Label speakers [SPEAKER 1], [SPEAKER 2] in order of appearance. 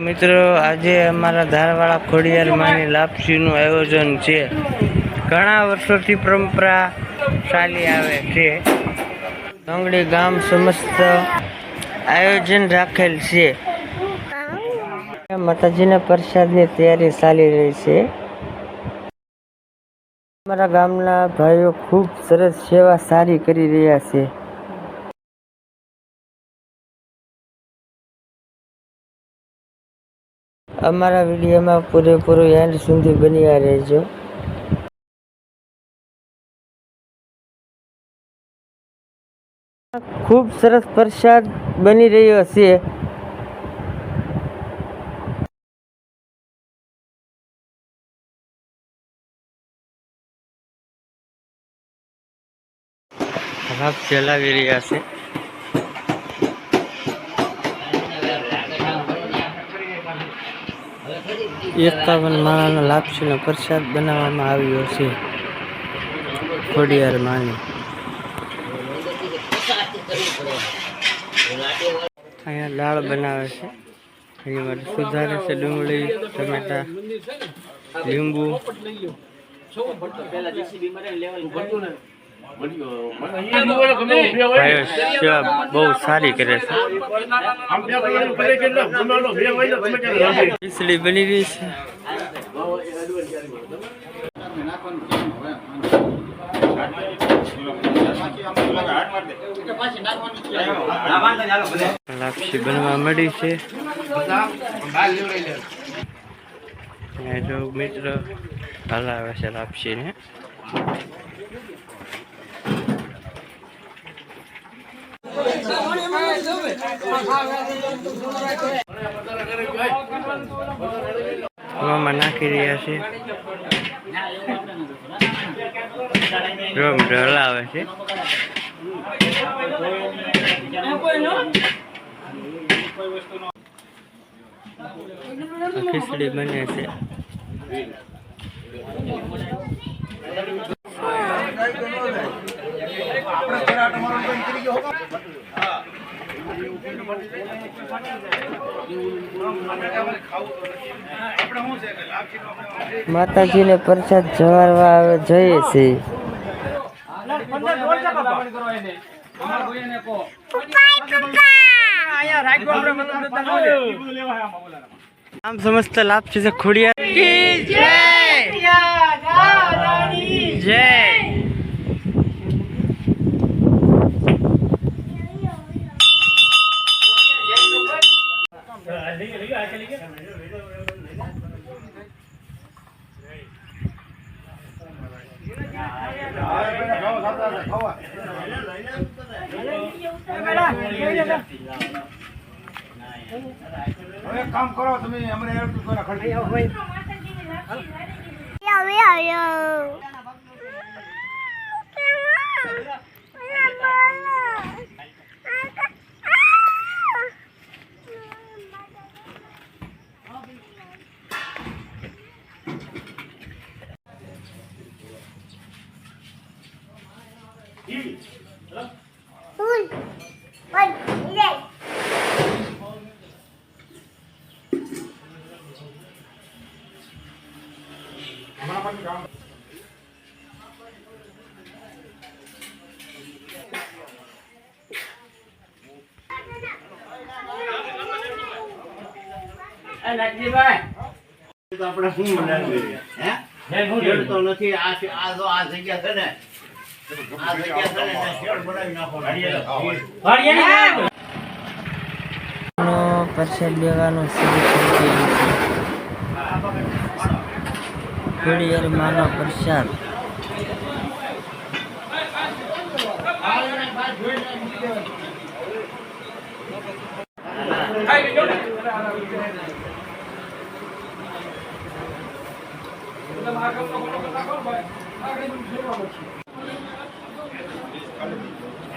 [SPEAKER 1] મિત્રો, આજે અમારા ધારવાળા ખોડિયારમાંની લાપસીનું આયોજન છે. ઘણા વર્ષોથી પરંપરા ચાલી આવે છે. ડોંગળી ગામ સમસ્ત આયોજન રાખેલ છે. માતાજીના પ્રસાદની તૈયારી ચાલી રહી છે. અમારા ગામના ભાઈઓ ખૂબ સરસ સેવા સારી કરી રહ્યા છે. અમારા વિડીયોમાં પૂરેપૂરું એન્ડ સુધી બન્યા રહેજો. ખૂબ સરસ પ્રસાદ બની રહ્યો છે. ભાગ ચલાવી રહ્યા છે. એકાવન માળાનો લાપસીનો પ્રસાદ બનાવવામાં આવ્યો છે. ખોડિયાર માની. અહીંયા દાળ બનાવે છે. એની માટે સુધારે છે ડુંગળી, ટમેટા, લીંબુ. બહુ સારી કરે છે ખીચડી બની રહી છે લાપસી બનવા મળી છે. જો મિત્ર હલાવે છે લાપસીને. મામા નાખી રહ્યા છે. રોમ આવે છે. ખીચડી બને છે. માતાજીને પ્રસાદ જવારવા આવે જઈએ છીએ આમ સમસ્ત લાભ છે ખોડિયા જય? જય.
[SPEAKER 2] હવે કામ કરો તમે અમને એટલું કરો ખર્ચ
[SPEAKER 3] આપણે શું મનાવીએ હે ખેડતો નથી આ છે- આ જો આ આ જગ્યા છે ને
[SPEAKER 1] પ્રસાદ લેવાનું ખોડિયાર માનો પ્રસાદ. Hallelujah.